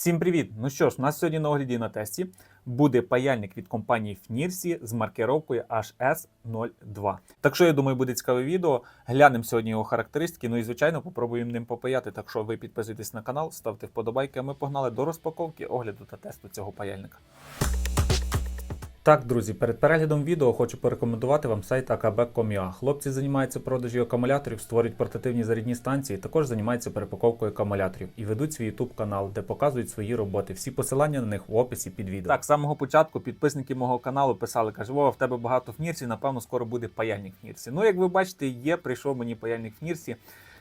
Всім привіт! Ну що ж, у нас сьогодні на огляді на тесті буде паяльник від компанії Фнірсі з маркировкою HS02. Так що я думаю, буде цікаве відео. Глянемо сьогодні його характеристики. Ну і звичайно, попробуємо ним попаяти. Так що ви підписуйтесь на канал, ставте вподобайки. А ми погнали до розпаковки, огляду та тесту цього паяльника. Так, друзі, перед переглядом відео хочу порекомендувати вам сайт akb.com.ua. Хлопці займаються продажі акумуляторів, створюють портативні зарядні станції, також займаються перепаковкою акумуляторів і ведуть свій YouTube канал, де показують свої роботи. Всі посилання на них в описі під відео. Так, з самого початку підписники мого каналу писали, каже, Вова, в тебе багато фнірсі, напевно, скоро буде паяльник фнірсі. Ну, як ви бачите, є, прийшов мені паяльник фнірсі.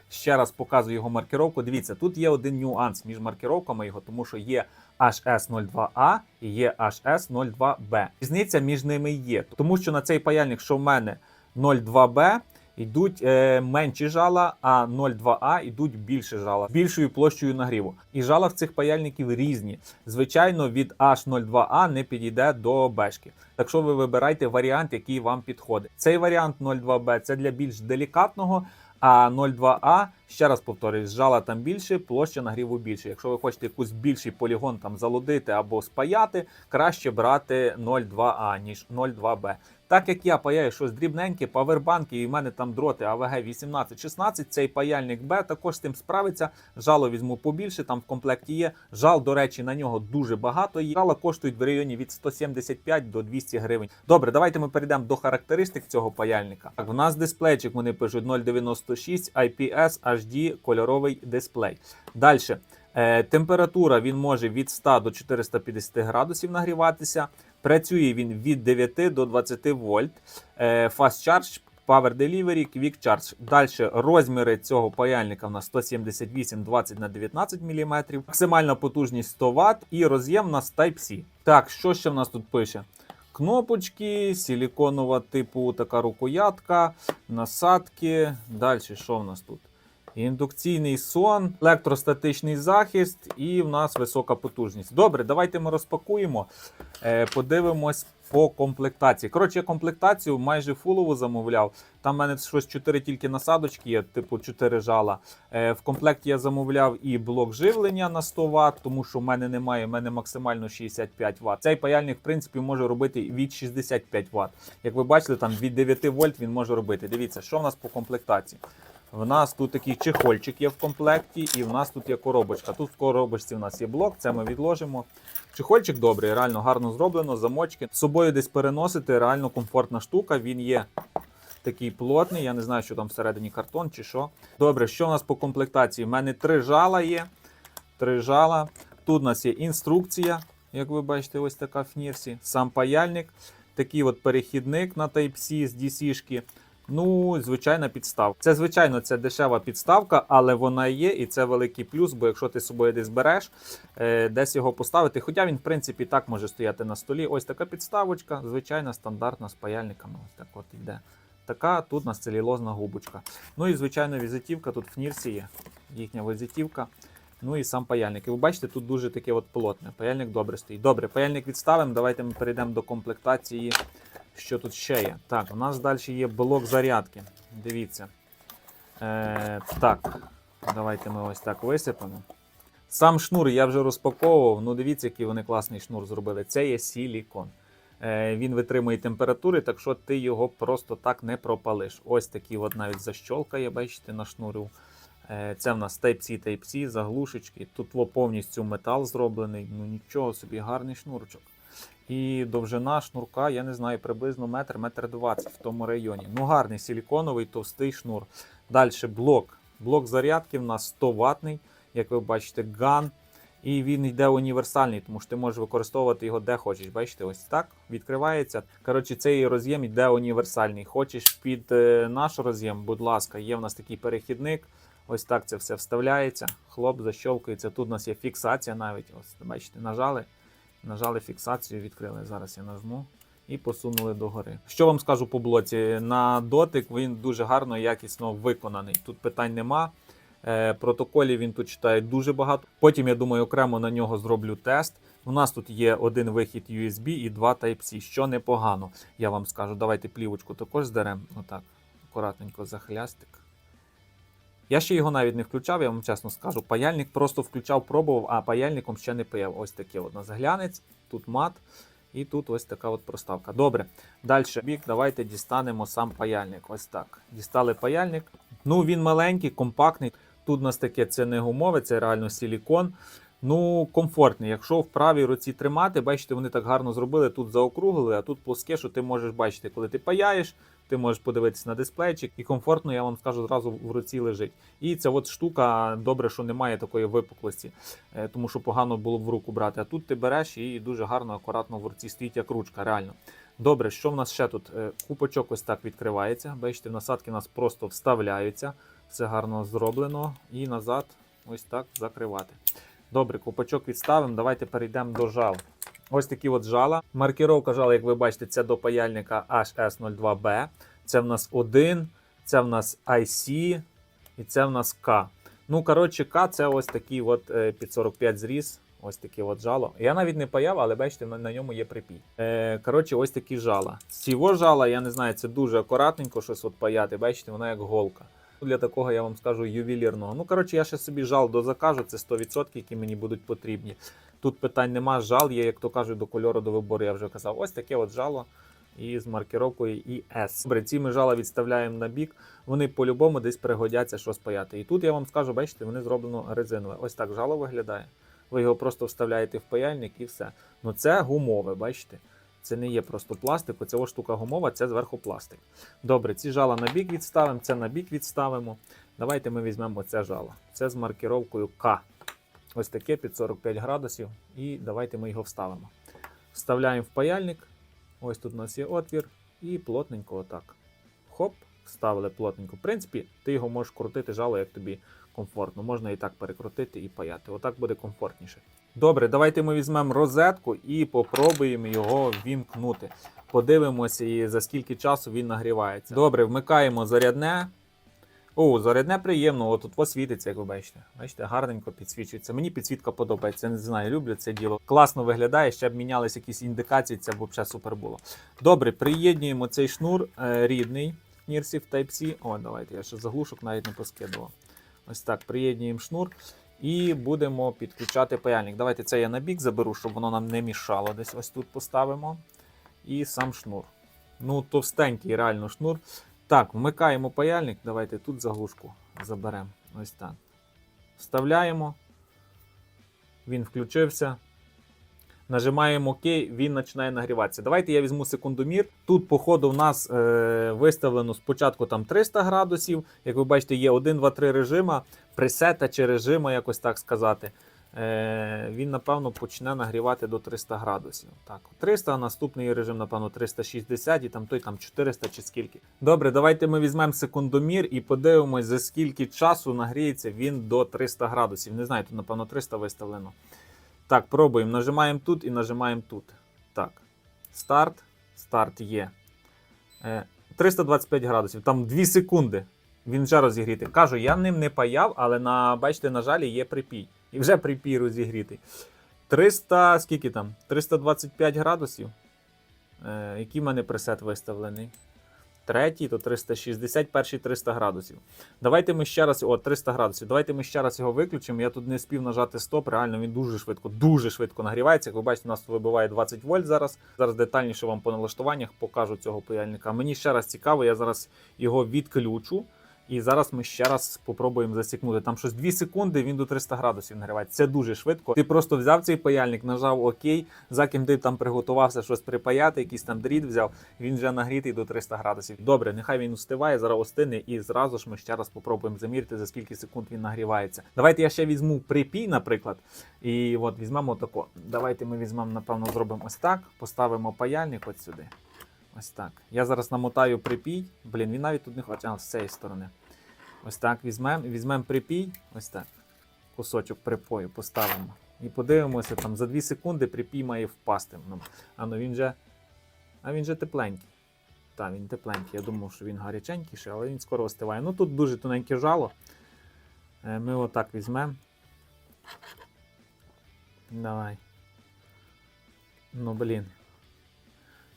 Ще раз показую його маркировку. Дивіться, тут є один нюанс між маркировками його, тому що є HS02A і є HS02B. Різниця між ними є, тому що на цей паяльник, що в мене 02B, йдуть е, менші жала, а 02А йдуть більше жала більшою площею нагріву. І жала в цих паяльників різні. Звичайно, від H02A не підійде до бешки. Так що ви вибирайте варіант, який вам підходить. Цей варіант 02B це для більш делікатного. А 02А, ще раз повторюсь, жала там більше, площа нагріву більше. Якщо ви хочете якийсь більший полігон там залудити або спаяти, краще брати 02А, ніж 02Б. Так як я паяю щось дрібненьке, павербанки, і в мене там дроти АВГ 18-16, цей паяльник Б також з тим справиться. Жало візьму побільше, там в комплекті є. Жал, до речі, на нього дуже багато є. Жала коштують в районі від 175 до 200 гривень. Добре, давайте ми перейдемо до характеристик цього паяльника. Так, в нас дисплейчик, вони пишуть 096 IPS HD кольоровий дисплей. Далі. Е, температура він може від 100 до 450 градусів нагріватися. Працює він від 9 до 20 вольт. Е, Fast Charge, Power Delivery, Quick Charge. Далі розміри цього паяльника в нас 178 20 на 19 мм. Максимальна потужність 100 Вт і роз'єм у нас Type-C. Так, що ще в нас тут пише? Кнопочки, силіконова типу така рукоятка, насадки. Далі що в нас тут? Індукційний сон, електростатичний захист і в нас висока потужність. Добре, давайте ми розпакуємо, е, подивимось по комплектації. Коротше, я комплектацію майже фулову замовляв. Там в мене щось 4 тільки насадочки є, типу 4 жала. Е, В комплекті я замовляв і блок живлення на 100 Вт, тому що в мене немає, в мене максимально 65 Вт. Цей паяльник, в принципі, може робити від 65 Вт. Як ви бачили, там від 9 вольт він може робити. Дивіться, що в нас по комплектації. В нас тут такий чехольчик є в комплекті, і в нас тут є коробочка. Тут в коробочці в нас є блок, це ми відложимо. Чехольчик добрий, реально гарно зроблено, замочки. З собою десь переносити, реально комфортна штука. Він є такий плотний. Я не знаю, що там всередині картон чи що. Добре, що у нас по комплектації? У мене три жала є. Три жала. Тут у нас є інструкція, як ви бачите, ось така в Фнірсі. Сам паяльник. Такий от перехідник на Type-C з DC-шки. Ну, звичайна підставка. Це, звичайно, це дешева підставка, але вона є, і це великий плюс, бо якщо ти з собою десь береш, е, десь його поставити. Хоча він, в принципі, так може стояти на столі. Ось така підставочка, звичайна, стандартна з паяльниками. Ось так от йде. Така тут нас целюлозна губочка. Ну і, звичайно, візитівка. Тут в Фнірсі є їхня візитівка. Ну і сам паяльник. І ви бачите, тут дуже таке от плотне. Паяльник добре стоїть. Добре, паяльник відставимо. Давайте ми перейдемо до комплектації. Що тут ще є? Так, у нас далі є блок зарядки. Дивіться. Е, Так, давайте ми ось так висипемо. Сам шнур я вже розпаковував. Ну, дивіться, який вони класний шнур зробили. Це є силікон. Е, Він витримує температури, так що ти його просто так не пропалиш. Ось такий от навіть защолка є, бачите, на шнуру. Е, Це в нас Type-C, Type-C, заглушечки. Тут повністю метал зроблений. Ну нічого собі, гарний шнурочок. І довжина шнурка, я не знаю, приблизно метр, метр двадцять в тому районі. Ну, гарний силіконовий товстий шнур. Далі блок. Блок зарядки в нас 100 ватний, як ви бачите, ган. І він йде універсальний, тому що ти можеш використовувати його де хочеш. Бачите, ось так відкривається. Коротше, цей роз'єм йде універсальний. Хочеш під е, наш роз'єм, будь ласка, є в нас такий перехідник. Ось так це все вставляється. Хлоп защовкується. Тут у нас є фіксація навіть. Ось, бачите, нажали. Нажали фіксацію, відкрили. Зараз я нажму і посунули догори. Що вам скажу по блоці? На дотик він дуже гарно і якісно виконаний. Тут питань нема. Е, протоколів він тут читає дуже багато. Потім, я думаю, окремо на нього зроблю тест. У нас тут є один вихід USB і два Type-C, що непогано. Я вам скажу. Давайте плівочку також здеремо. Отак, акуратненько за хлястик. Я ще його навіть не включав, я вам чесно скажу. Паяльник просто включав, пробував, а паяльником ще не паяв. Ось такий от у нас глянець, тут мат. І тут ось така от проставка. Добре. Далі бік, давайте дістанемо сам паяльник. Ось так. Дістали паяльник. Ну, він маленький, компактний. Тут у нас таке це не гумове, це реально силікон. Ну, комфортний. Якщо в правій руці тримати, бачите, вони так гарно зробили. Тут заокруглили, а тут плоске, що ти можеш бачити, коли ти паяєш, ти можеш подивитися на дисплейчик, і комфортно, я вам скажу, зразу в руці лежить. І ця от штука, добре, що немає такої випуклості, е, тому що погано було б в руку брати. А тут ти береш і дуже гарно, акуратно в руці стоїть як ручка, реально. Добре, що в нас ще тут? Е, Купочок ось так відкривається. Бачите, насадки у нас просто вставляються. Все гарно зроблено. І назад ось так закривати. Добре, купачок відставимо. Давайте перейдемо до жал. Ось такі от жала. Маркіровка жала, як ви бачите, це до паяльника HS02B. Це в нас 1, це в нас IC і це в нас K. Ну, коротше, К це ось такий от е, під 45 зріз. Ось таке от жало. Я навіть не паяв, але бачите, на ньому є припій. Е, коротше, ось такі жала. З цього жала, я не знаю, це дуже акуратненько щось от паяти. Бачите, вона як голка. Для такого я вам скажу ювелірного. Ну, коротше, я ще собі жал дозакажу, це 100%, які мені будуть потрібні. Тут питань нема, жал є, як то кажуть, до кольору до вибору, я вже казав. Ось таке от жало і з маркировкою IS. Добре, ці ми жала відставляємо на бік, вони по-любому десь пригодяться щось паяти. І тут я вам скажу, бачите, вони зроблено резинове. Ось так жало виглядає. Ви його просто вставляєте в паяльник і все. Ну це гумове, бачите? Це не є просто пластик, оця штука гумова, це зверху пластик. Добре, ці жала на бік відставимо, це на бік відставимо. Давайте ми візьмемо це жало. Це з маркировкою К. Ось таке під 45 градусів. І давайте ми його вставимо. Вставляємо в паяльник. Ось тут у нас є отвір. І плотненько отак. Хоп, вставили плотненько. В принципі, ти його можеш крутити жало, як тобі комфортно. Можна і так перекрутити і паяти. Отак буде комфортніше. Добре, давайте ми візьмемо розетку і попробуємо його вімкнути. Подивимося, за скільки часу він нагрівається. Добре, вмикаємо зарядне. О, зарядне приємно, от тут світиться, як ви бачите. Бачите, гарненько підсвічується. Мені підсвітка подобається, не знаю, люблю це діло. Класно виглядає, ще б мінялись якісь індикації, це б взагалі супер було. Добре, приєднуємо цей шнур е, рідний Нірсів Type-C. О, давайте, я ще заглушок навіть не поскидував. Ось так, приєднуємо шнур. І будемо підключати паяльник. Давайте це я на бік заберу, щоб воно нам не мішало. Десь ось тут поставимо. І сам шнур. Ну, товстенький реально шнур. Так, вмикаємо паяльник. Давайте тут заглушку заберемо. Ось так. Вставляємо. Він включився. Нажимаємо ОК, він починає нагріватися. Давайте я візьму секундомір. Тут, по ходу, в нас е, виставлено спочатку там 300 градусів. Як ви бачите, є 1, 2, 3 режима, пресета чи режима, якось так сказати. Е, він, напевно, почне нагрівати до 300 градусів. Так, 300, а наступний режим, напевно, 360 і там той там 400 чи скільки. Добре, давайте ми візьмемо секундомір і подивимось, за скільки часу нагріється він до 300 градусів. Не знаю, тут, напевно, 300 виставлено. Так, пробуємо. Нажимаємо тут і нажимаємо тут. Так. Старт. Старт є. Е, 325 градусів. Там 2 секунди. Він вже розігрітий. Кажу, я ним не паяв, але на, бачите, на жалі є припій. І вже припій розігрітий. 300, скільки там? 325 градусів. Е, який в мене пресет виставлений? Третій, то 360, перший 300 градусів. Давайте ми ще раз, о, 300 градусів. Давайте ми ще раз його виключимо. Я тут не спів нажати стоп. Реально він дуже швидко, дуже швидко нагрівається. Як ви бачите, у нас тут вибиває 20 вольт зараз. Зараз детальніше вам по налаштуваннях покажу цього паяльника. Мені ще раз цікаво, я зараз його відключу. І зараз ми ще раз спробуємо засікнути. Там щось 2 секунди, він до 300 градусів нагрівається. Це дуже швидко. Ти просто взяв цей паяльник, нажав ОК, за ким ти там приготувався щось припаяти, якийсь там дріт взяв, він вже нагрітий до 300 градусів. Добре, нехай він устиває, зараз остине, і зразу ж ми ще раз спробуємо замірити, за скільки секунд він нагрівається. Давайте я ще візьму припій, наприклад. І от візьмемо тако. Давайте ми візьмемо, напевно, зробимо ось так. Поставимо паяльник от сюди. Ось так. Я зараз намотаю припій. Блін, він навіть тут не хоче, а з цієї сторони. Ось так візьмемо. Візьмемо припій. Ось так. Кусочок припою поставимо. І подивимося, там за 2 секунди припій має впасти. Ну, а ну він же. А він же тепленький. Так, він тепленький. Я думав, що він гаряченькіший, але він скоро остиває. Ну тут дуже тоненьке жало. Е, Ми отак візьмемо. Давай. Ну, блін.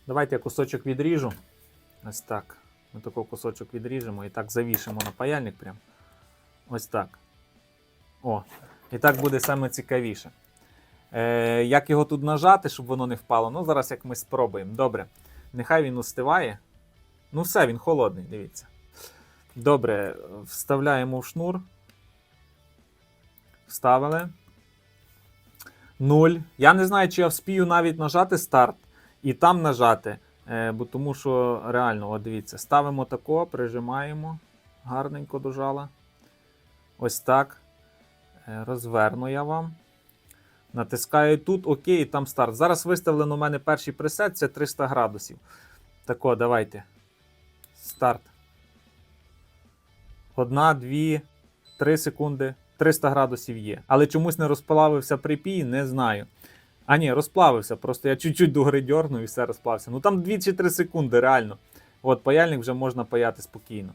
Давайте я кусочок відріжу. Ось так. Ми такий кусочок відріжемо і так завішимо на паяльник прям. Ось так. О, і так буде саме цікавіше. Е, як його тут нажати, щоб воно не впало? Ну, зараз як ми спробуємо. Добре. Нехай він устиває. Ну, все, він холодний, дивіться. Добре, вставляємо в шнур. Вставили. Нуль. Я не знаю, чи я вспію навіть нажати старт і там нажати. Е, бо тому що реально, от дивіться, ставимо тако, прижимаємо. Гарненько до жала. Ось так. Е, Розверну я вам. Натискаю тут, ОК, і там старт. Зараз виставлено у мене перший пресет, це 300 градусів. Тако, давайте. Старт. Одна, дві, три секунди. 300 градусів є. Але чомусь не розплавився припій, не знаю. А ні, розплавився. Просто я чуть-чуть до гри дьорнув і все розплався. Ну там 2 чи 3 секунди, реально. От паяльник вже можна паяти спокійно.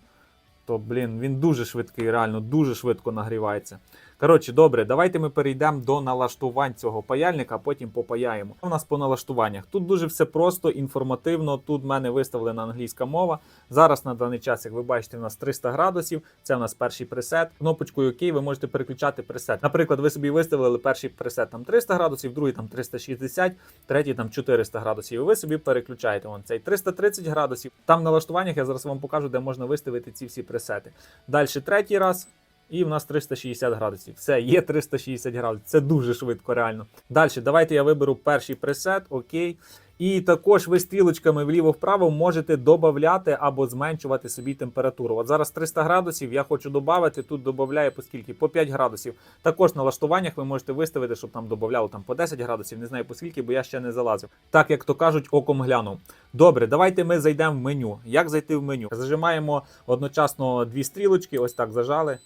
То, блін, він дуже швидкий, реально, дуже швидко нагрівається. Коротше, добре, давайте ми перейдемо до налаштувань цього паяльника, а потім попаяємо. У нас по налаштуваннях. Тут дуже все просто, інформативно. Тут в мене виставлена англійська мова. Зараз на даний час, як ви бачите, у нас 300 градусів. Це у нас перший пресет. Кнопочкою ОК ви можете переключати пресет. Наприклад, ви собі виставили перший пресет там 300 градусів, другий там 360, третій там 400 градусів. І ви собі переключаєте вон цей 330 градусів. Там в налаштуваннях я зараз вам покажу, де можна виставити ці всі пресети. Далі третій раз. І в нас 360 градусів. Все, є 360 градусів. Це дуже швидко, реально. Далі, давайте я виберу перший пресет, окей. І також ви стрілочками вліво-вправо можете додати або зменшувати собі температуру. От зараз 300 градусів, я хочу додати, тут додаю по скільки? По 5 градусів. Також на налаштуваннях ви можете виставити, щоб там додавало там по 10 градусів, не знаю по скільки, бо я ще не залазив. Так як то кажуть, оком глянув. Добре, давайте ми зайдемо в меню. Як зайти в меню? Зажимаємо одночасно дві стрілочки, ось так зажали.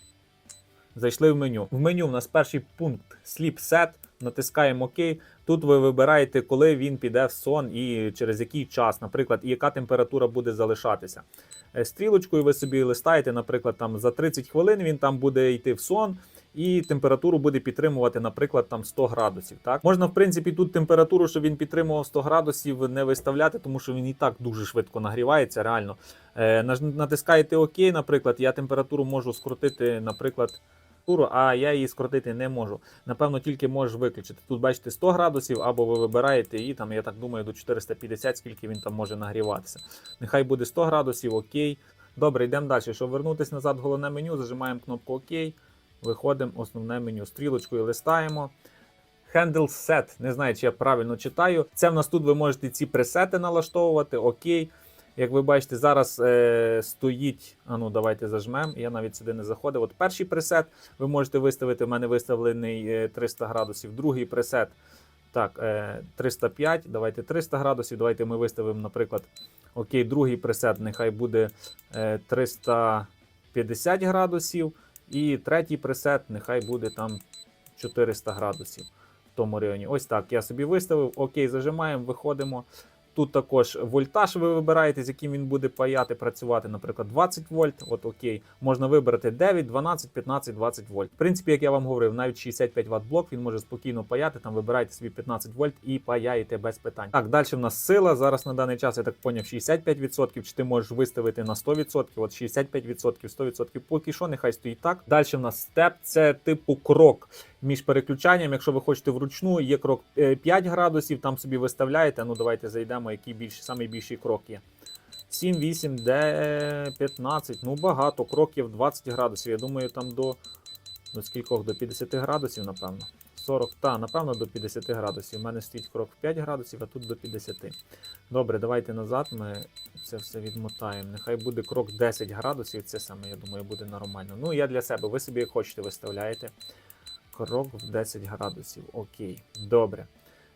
Зайшли в меню. В меню в нас перший пункт Sleep Set. Натискаємо ОК. Тут ви вибираєте, коли він піде в сон і через який час, наприклад, і яка температура буде залишатися. Е, Стрілочкою ви собі листаєте, наприклад, там за 30 хвилин він там буде йти в сон. І температуру буде підтримувати, наприклад, там 100 градусів. Так можна, в принципі, тут температуру, щоб він підтримував 100 градусів, не виставляти, тому що він і так дуже швидко нагрівається. Реально Е, натискаєте ОК, наприклад, я температуру можу скрутити, наприклад, температуру, а я її скрутити не можу. Напевно, тільки можеш виключити. Тут бачите 100 градусів, або ви вибираєте і там, я так думаю, до 450, скільки він там може нагріватися. Нехай буде 100 градусів, окей. Добре, йдемо далі. Щоб вернутися назад в головне меню, зажимаємо кнопку ОК, виходимо основне меню. Стрілочкою листаємо. Handle Set, не знаю, чи я правильно читаю. Це в нас тут ви можете ці пресети налаштовувати. Окей. Як ви бачите, зараз е, стоїть. А ну, давайте зажмемо. Я навіть сюди не заходив. От перший пресет ви можете виставити. У мене виставлений е, 300 градусів. Другий пресет. Так, е, 305. Давайте 300 градусів. Давайте ми виставимо, наприклад, окей, другий пресет. Нехай буде е, 350 градусів. І третій пресет, нехай буде там 400 градусів в тому районі. Ось так. Я собі виставив. Окей, зажимаємо, виходимо. Тут також вольтаж ви вибираєте, з яким він буде паяти, працювати, наприклад, 20 вольт. От окей, можна вибрати 9, 12, 15, 20 вольт. В принципі, як я вам говорив, навіть 65 Вт блок він може спокійно паяти. Там вибирайте собі 15 вольт і паяєте без питань. Так, далі в нас сила. Зараз на даний час я так поняв 65%. Чи ти можеш виставити на 100%? От 65%, 100%. Поки що, нехай стоїть так. Далі в нас степ, це типу крок між переключанням. Якщо ви хочете вручну, є крок е, 5 градусів, там собі виставляєте. Ну давайте зайдемо, який більш, самий більший крок є. 7, 8, де 15. Ну багато. Кроків 20 градусів. Я думаю, там до, до скількох? До 50 градусів, напевно. 40, та, напевно, до 50 градусів. У мене стоїть крок в 5 градусів, а тут до 50. Добре, давайте назад. Ми це все відмотаємо. Нехай буде крок 10 градусів. Це саме, я думаю, буде нормально. Ну, я для себе. Ви собі як хочете виставляєте. Крок в 10 градусів. Окей, добре.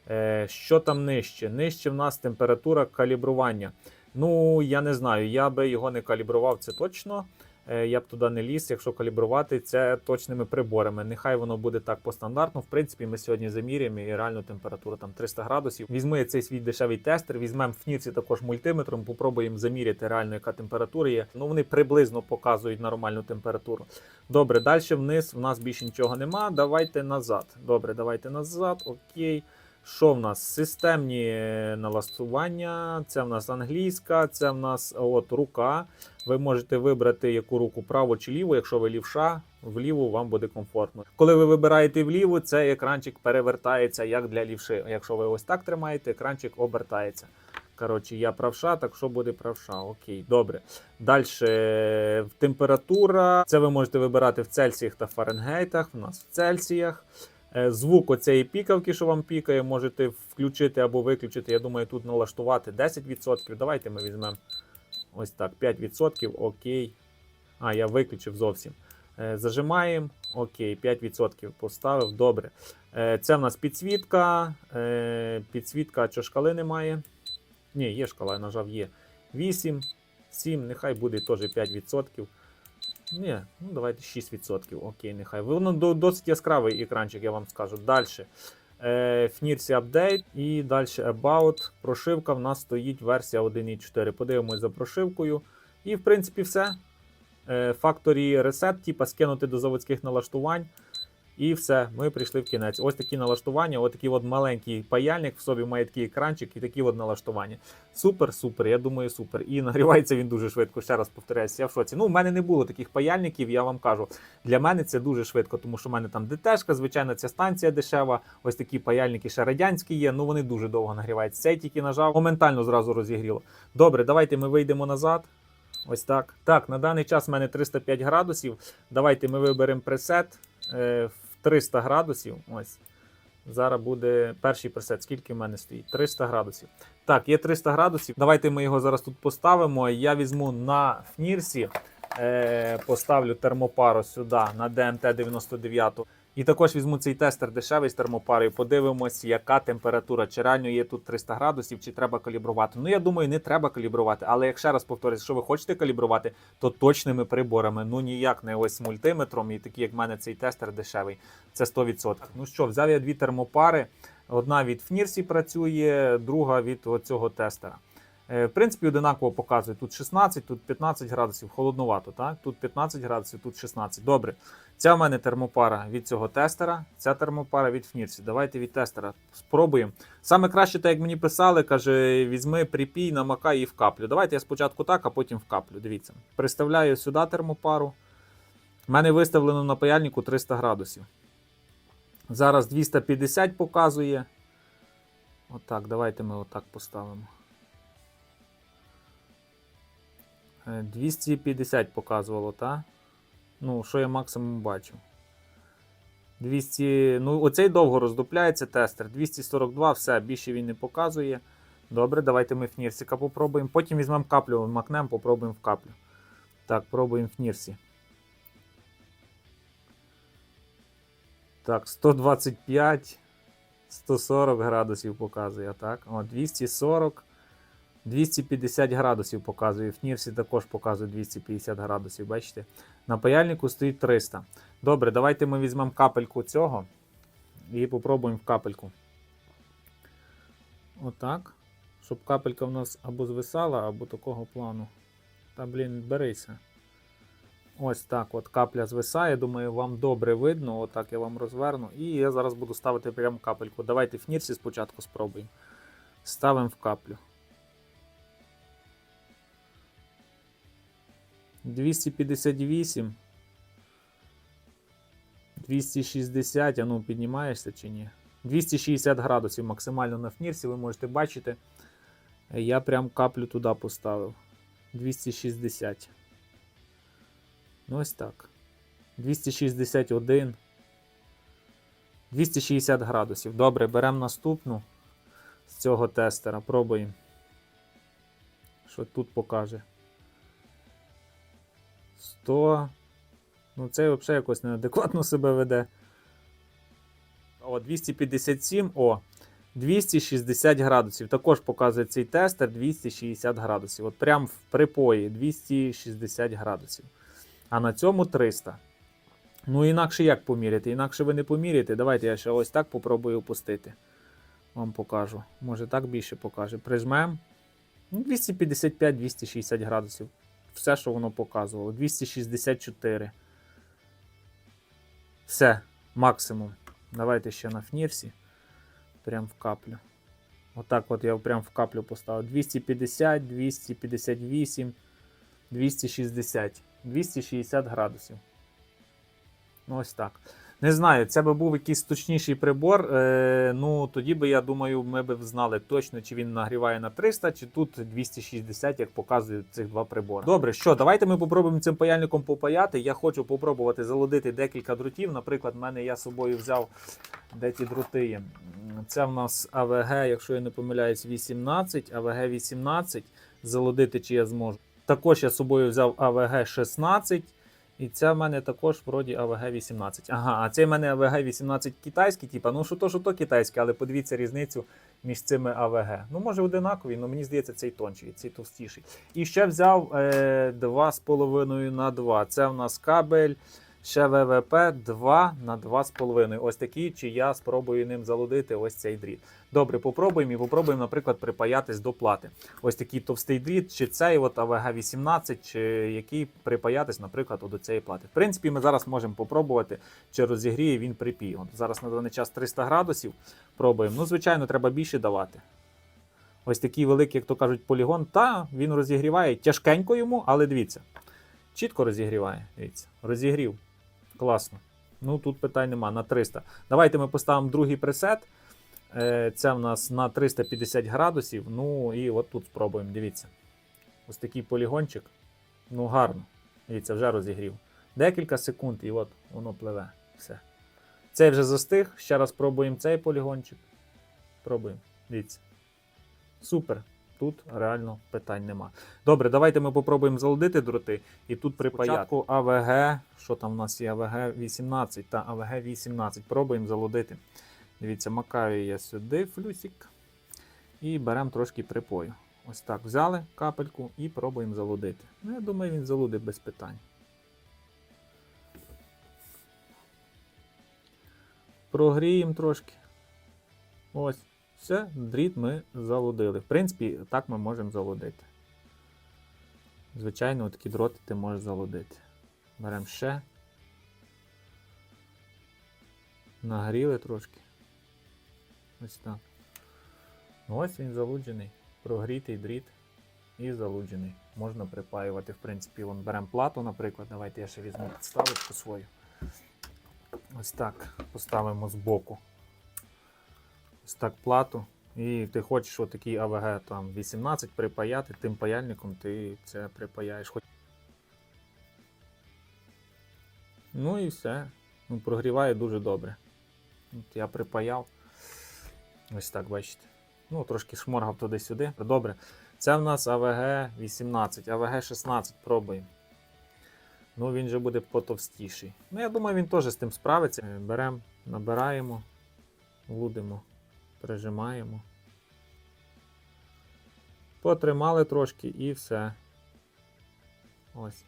Е, що там нижче? Нижче в нас температура калібрування. Ну, я не знаю, я би його не калібрував, це точно. Е, я б туди не ліз, якщо калібрувати це точними приборами. Нехай воно буде так по стандартну. В принципі, ми сьогодні заміряємо і реальну температуру там 300 градусів. Візьми цей свій дешевий тестер, візьмемо в фнірці також мультиметром, попробуємо заміряти реально, яка температура є. Ну вони приблизно показують нормальну температуру. Добре, далі вниз в нас більше нічого нема. Давайте назад. Добре, давайте назад. Окей. Що в нас? Системні е, налаштування, це в нас англійська, це в нас от рука. Ви можете вибрати яку руку праву чи ліву. Якщо ви лівша, вліву вам буде комфортно. Коли ви вибираєте вліву, цей екранчик перевертається як для лівши. Якщо ви ось так тримаєте, екранчик обертається. Коротше, я правша, так що буде правша. Окей, добре. Далі температура. Це ви можете вибирати в Цельсіях та Фаренгейтах. У нас в Цельсіях. Е, Звук оцієї пікавки, що вам пікає, можете включити або виключити. Я думаю, тут налаштувати 10%. Давайте ми візьмемо ось так, 5%. Окей. А, я виключив зовсім. Е, Зажимаємо. Окей, 5% поставив. Добре. Е, Це в нас підсвітка. Підсвітка, чого шкали немає? Ні, є шкала, я нажав є. 8, 7, нехай буде теж 5%. Ні, ну давайте 6%. Окей, нехай. Воно до- досить яскравий екранчик, я вам скажу. Далі. Е, Фнірсі апдейт і далі About. Прошивка в нас стоїть версія 1.4. Подивимось за прошивкою. І в принципі все. Е, Factory Reset, типа скинути до заводських налаштувань. І все, ми прийшли в кінець. Ось такі налаштування, ось такий от маленький паяльник в собі має такий екранчик і такі от налаштування. Супер, супер, я думаю, супер. І нагрівається він дуже швидко. Ще раз повторяюся, я в шоці. Ну, в мене не було таких паяльників, я вам кажу. Для мене це дуже швидко, тому що в мене там ДТшка, звичайно, ця станція дешева. Ось такі паяльники ще радянські є. Ну вони дуже довго нагріваються. Цей тільки нажав, моментально зразу розігріло. Добре, давайте ми вийдемо назад. Ось так. Так, на даний час в мене 305 градусів. Давайте ми виберемо пресет е, 300 градусів. Ось. Зараз буде перший пресет. Скільки в мене стоїть? 300 градусів. Так, є 300 градусів. Давайте ми його зараз тут поставимо. Я візьму на фнірсі, е, поставлю термопару сюди на ДМТ-99. І також візьму цей тестер дешевий з термопарою. Подивимось, яка температура. Чи реально є тут 300 градусів, чи треба калібрувати. Ну, я думаю, не треба калібрувати. Але як ще раз повторюсь, що ви хочете калібрувати, то точними приборами. Ну ніяк не ось мультиметром, і такий, як в мене цей тестер дешевий. Це 100%. Ну що, взяв я дві термопари. Одна від Фнірсі працює, друга від цього тестера. Е, В принципі, одинаково показує. Тут 16, тут 15 градусів, холодновато, так? Тут 15 градусів, тут 16. Добре. Ця в мене термопара від цього тестера, ця термопара від Фнірсі. Давайте від тестера спробуємо. Саме краще, так як мені писали, каже, візьми припій, намакай і в каплю. Давайте я спочатку так, а потім в каплю. Дивіться. Приставляю сюди термопару. У мене виставлено на паяльнику 300 градусів. Зараз 250 показує. Отак, давайте ми отак поставимо. 250 показувало, так? Ну, що я максимум бачу. 200. Ну, оцей довго роздупляється тестер. 242, все, більше він не показує. Добре, давайте ми фнірсика попробуємо. Потім візьмемо каплю, макнемо, попробуємо в каплю. Так, пробуємо фнірсі. Так, 125, 140 градусів показує. Так, О, 240. 250 градусів показує. В Нірсі також показує 250 градусів. Бачите? На паяльнику стоїть 300. Добре, давайте ми візьмемо капельку цього і попробуємо в капельку. Отак. Щоб капелька в нас або звисала, або такого плану. Та, блін, берися. Ось так от капля звисає. Думаю, вам добре видно. Отак я вам розверну. І я зараз буду ставити прямо капельку. Давайте в Нірсі спочатку спробуємо. Ставимо в каплю. 258. 260, а ну піднімаєшся чи ні? 260 градусів максимально на фнірсі, ви можете бачити. Я прям каплю туди поставив. 260. Ну ось так. 261. 260 градусів. Добре, беремо наступну з цього тестера. Пробуємо. Що тут покаже. 100. Ну, цей взагалі якось неадекватно себе веде. О, 257. О, 260 градусів. Також показує цей тестер 260 градусів. От прям в припої 260 градусів. А на цьому 300. Ну, інакше як поміряти? Інакше ви не поміряєте. Давайте я ще ось так попробую опустити. Вам покажу. Може так більше покаже. Прижмемо. Ну, 255-260 градусів все, що воно показувало. 264. Все, максимум. Давайте ще на фнірсі. Прям в каплю. Отак от я прям в каплю поставив. 250, 258, 260. 260 градусів. Ну, ось так. Не знаю, це би був якийсь точніший прибор. Е, ну тоді би я думаю, ми б знали точно, чи він нагріває на 300, чи тут 260, як показують цих два прибори. Добре, що давайте ми попробуємо цим паяльником попаяти. Я хочу попробувати залудити декілька дротів. Наприклад, в мене я з собою взяв де ті дроти є. Це в нас АВГ, якщо я не помиляюсь, 18, АВГ 18. Залудити чи я зможу. Також я з собою взяв АВГ 16. І це в мене також вроді АВГ 18. Ага, а це в мене АВГ 18 китайський, типа, ну що то, що то китайський, але подивіться різницю між цими АВГ. Ну, може, одинакові, але мені здається, цей тонший, цей товстіший. І ще взяв е, 2,5 на 2. Це в нас кабель. Ще ВВП 2 на 2,5. Ось такий, чи я спробую ним залудити ось цей дріт. Добре, попробуємо і попробуємо, наприклад, припаятись до плати. Ось такий товстий дріт, чи цей от АВГ 18, чи який припаятись, наприклад, до цієї плати. В принципі, ми зараз можемо попробувати, чи розігріє він припій. От зараз на даний час 300 градусів. Пробуємо. Ну, звичайно, треба більше давати. Ось такий великий, як то кажуть, полігон. Та він розігріває тяжкенько йому, але дивіться. Чітко розігріває. Дивіться, розігрів. Класно. Ну тут питань нема на 300. Давайте ми поставимо другий пресет. Е, Це в нас на 350 градусів. Ну і от тут спробуємо. Дивіться. Ось такий полігончик. Ну, гарно. Дивіться, вже розігрів. Декілька секунд, і от воно пливе. Все. Цей вже застиг. Ще раз пробуємо цей полігончик. Пробуємо. Дивіться. Супер. Тут реально питань нема. Добре, давайте ми попробуємо залудити дроти. І тут припаяти. Спочатку АВГ, що там у нас є АВГ 18 та АВГ 18. Пробуємо залудити. Дивіться, макаю я сюди флюсик. І беремо трошки припою. Ось так взяли капельку і пробуємо залудити. Ну, я думаю, він залудить без питань. Прогріємо трошки. Ось. Все, дріт ми залудили. В принципі, так ми можемо залудити. Звичайно, такі дроти ти можеш залудити. Беремо ще. Нагріли трошки. Ось так. Ну, Ось він залуджений. Прогрітий дріт і залуджений. Можна припаювати, в принципі, вон беремо плату, наприклад. Давайте я ще візьму підставочку свою. Ось так поставимо збоку. Ось так плату. І ти хочеш отакий АВГ там 18 припаяти, тим паяльником ти це припаяєш. Ну і все. Ну, прогріває дуже добре. От я припаяв. Ось так, бачите. Ну, трошки шморгав туди-сюди. Добре. Це в нас АВГ 18, АВГ 16 пробуємо. Ну, він же буде потовстіший. Ну, я думаю, він теж з тим справиться. Беремо, набираємо, лудимо, прижимаємо. Потримали трошки і все. Ось.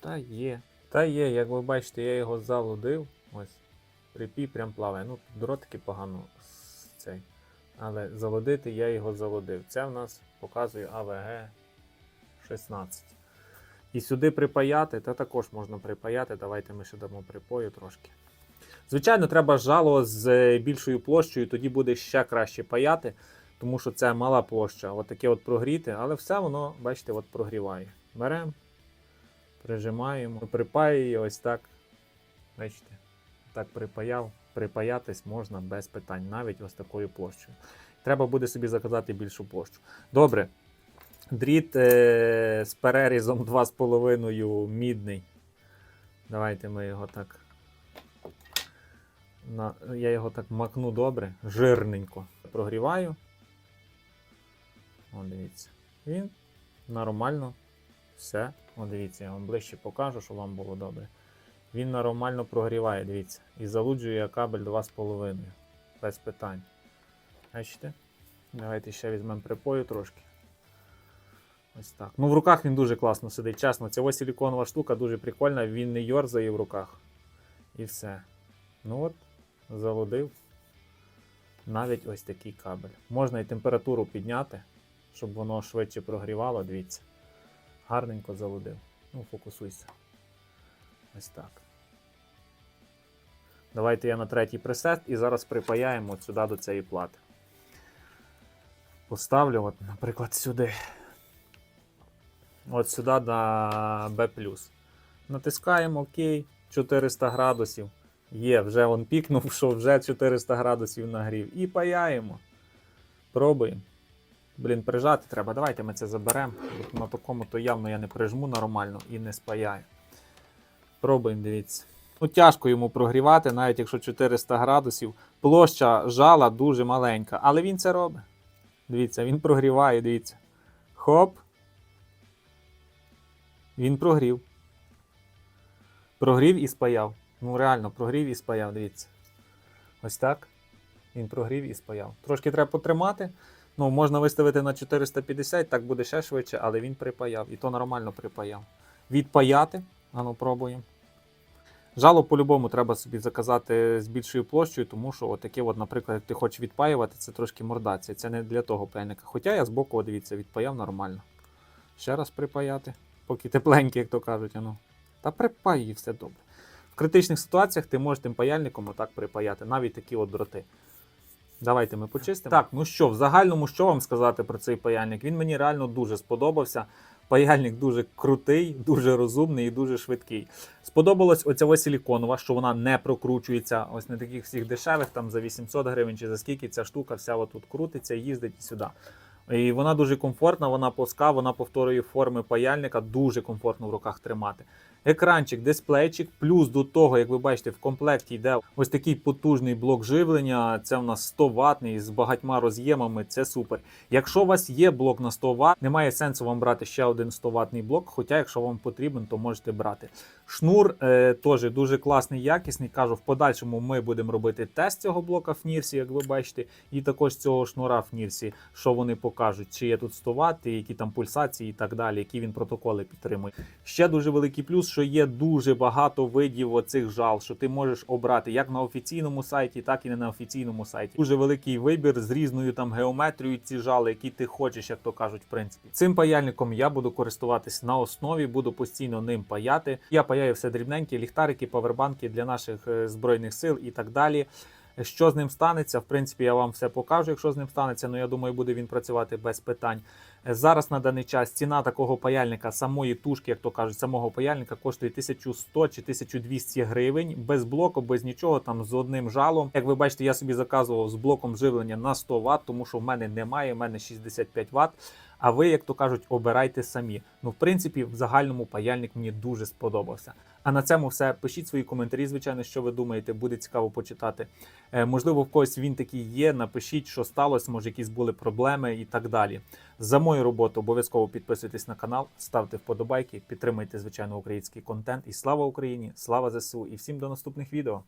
Та є. Та є, як ви бачите, я його залудив. Ось. Припій прям плаває. Ну, дротики погано цей. Але залудити я його залудив. Це в нас показує АВГ 16. І сюди припаяти, та також можна припаяти. Давайте ми ще дамо припою трошки. Звичайно, треба жало з е, більшою площею, тоді буде ще краще паяти, тому що це мала площа. От таке от прогріти, але все воно, бачите, от прогріває. Беремо, прижимаємо, припаює ось так. Бачите, так припаяв. Припаятись можна без питань, навіть ось такою площею. Треба буде собі заказати більшу площу. Добре. Дріт е, з перерізом 2,5 мідний. Давайте ми його так. На, я його так макну добре, жирненько. Прогріваю. О, дивіться. Він нормально. Все. О, дивіться, я вам ближче покажу, щоб вам було добре. Він нормально прогріває, дивіться. І залуджує кабель 2,5. Без питань. Бачите? Давайте ще візьмемо припою трошки. Ось так. Ну, в руках він дуже класно сидить. Чесно, ця ось силіконова штука дуже прикольна, він не йорзає в руках. І все. Ну от, залудив. Навіть ось такий кабель. Можна і температуру підняти, щоб воно швидше прогрівало, дивіться. Гарненько залудив. Ну, фокусуйся. Ось так. Давайте я на третій пресет і зараз припаяємо сюди до цієї плати. Поставлю, от, наприклад, сюди. От сюди на B+. Натискаємо ОК, 400 градусів. Є, вже он пікнув, що вже 400 градусів нагрів. І паяємо. Пробуємо. Блін, прижати треба. Давайте ми це заберемо. На такому то явно я не прижму нормально і не спаяю. Пробуємо, дивіться. Ну, тяжко йому прогрівати, навіть якщо 400 градусів. Площа жала дуже маленька, але він це робить. Дивіться, він прогріває, дивіться. Хоп. Він прогрів. Прогрів і спаяв. Ну, реально, прогрів і спаяв, дивіться. Ось так. Він прогрів і спаяв. Трошки треба потримати. Ну, можна виставити на 450, так буде ще швидше, але він припаяв. І то нормально припаяв. Відпаяти. Ану, пробуємо. Жало по-любому треба собі заказати з більшою площею, тому що отаке, от, наприклад, як ти хочеш відпаювати, це трошки мордація. Це не для того паяльника. Хоча я збоку, дивіться, відпаяв нормально. Ще раз припаяти, поки тепленький, як то кажуть. Ану. Та припай і все добре. В критичних ситуаціях ти можеш тим паяльником отак припаяти, навіть такі от дроти. Давайте ми почистимо. Так, ну що, в загальному, що вам сказати про цей паяльник? Він мені реально дуже сподобався. Паяльник дуже крутий, дуже розумний і дуже швидкий. Сподобалась оця ось силіконова, що вона не прокручується. Ось на таких всіх дешевих, там за 800 гривень чи за скільки ця штука вся отут крутиться, їздить і сюди. І вона дуже комфортна, вона плоска, вона повторює форми паяльника, дуже комфортно в руках тримати. Екранчик, дисплейчик, плюс до того, як ви бачите, в комплекті йде ось такий потужний блок живлення. Це в нас 100 ватний з багатьма роз'ємами. Це супер. Якщо у вас є блок на 100 Вт, немає сенсу вам брати ще один 100 ватний блок. Хоча, якщо вам потрібен, то можете брати. Шнур е, теж дуже класний, якісний. Кажу, в подальшому ми будемо робити тест цього блока в Нірсі, як ви бачите, і також цього шнура в Нірсі, що вони покажуть, чи є тут 100 Вт, і які там пульсації і так далі, які він протоколи підтримує. Ще дуже великий плюс, що є дуже багато видів оцих жал, що ти можеш обрати як на офіційному сайті, так і не на офіційному сайті. Дуже великий вибір з різною там геометрією ці жали, які ти хочеш, як то кажуть, в принципі. Цим паяльником я буду користуватись на основі, буду постійно ним паяти. Я паяю все дрібненьке, ліхтарики, павербанки для наших е, збройних сил і так далі. Що з ним станеться, в принципі, я вам все покажу, якщо з ним станеться. Ну я думаю, буде він працювати без питань. Е, Зараз на даний час ціна такого паяльника, самої тушки, як то кажуть, самого паяльника коштує 1100 чи 1200 гривень без блоку, без нічого, там з одним жалом. Як ви бачите, я собі заказував з блоком живлення на 100 Вт, тому що в мене немає, в мене 65 Вт. А ви, як то кажуть, обирайте самі. Ну, в принципі, в загальному паяльник мені дуже сподобався. А на цьому все. Пишіть свої коментарі, звичайно, що ви думаєте, буде цікаво почитати. Е, можливо, в когось він такий є. Напишіть, що сталося, може, якісь були проблеми і так далі. За мою роботу обов'язково підписуйтесь на канал, ставте вподобайки, підтримуйте, звичайно, український контент. І слава Україні! Слава ЗСУ! І всім до наступних відео!